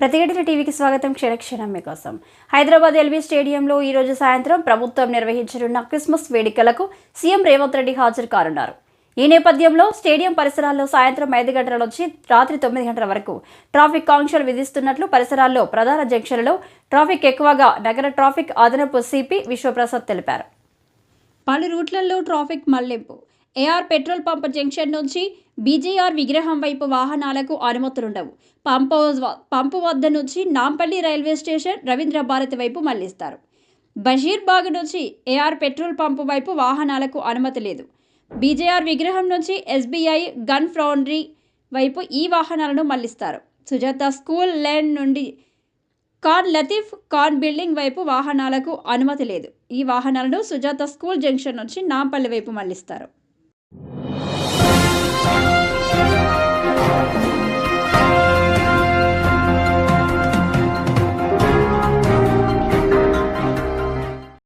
ప్రతిఘటన టీవీకి స్వాగతం. క్షణక్షణం మీకోసం. హైదరాబాద్ ఎల్బీ స్టేడియంలో ఈరోజు సాయంత్రం ప్రభుత్వం నిర్వహించనున్న క్రిస్మస్ వేడుకలకు సీఎం రేవంత్ రెడ్డి హాజరు కానున్నారు. ఈ నేపథ్యంలో స్టేడియం పరిసరాల్లో సాయంత్రం ఐదు గంటల నుంచి రాత్రి తొమ్మిది గంటల వరకు ట్రాఫిక్ ఆంక్షలు విధిస్తున్నట్లు పరిసరాల్లో ప్రధాన జంక్షన్లలో ట్రాఫిక్ ఎక్కువగా నగర ట్రాఫిక్ అదనపు సిపి విశ్వప్రసాద్ తెలిపారు. పలు రూట్లలో ట్రాఫిక్ మళ్ళింపు. ఏఆర్ పెట్రోల్ పంప్ జంక్షన్ నుంచి బీజేఆర్ విగ్రహం వైపు వాహనాలకు అనుమతులుండవు. పంపు పంపు వద్ద నుంచి నాంపల్లి రైల్వే స్టేషన్ రవీంద్ర భారతి వైపు మళ్ళిస్తారు. బషీర్బాగ్ నుంచి ఏఆర్ పెట్రోల్ పంపు వైపు వాహనాలకు అనుమతి లేదు. బీజేఆర్ విగ్రహం నుంచి ఎస్బీఐ గన్ ఫ్రౌండరీ వైపు ఈ వాహనాలను మళ్ళిస్తారు. సుజాత స్కూల్ లేన్ నుండి కాన్ లతీఫ్ కాన్ బిల్డింగ్ వైపు వాహనాలకు అనుమతి లేదు. ఈ వాహనాలను సుజాత స్కూల్ జంక్షన్ నుంచి నాంపల్లి వైపు మళ్ళిస్తారు. you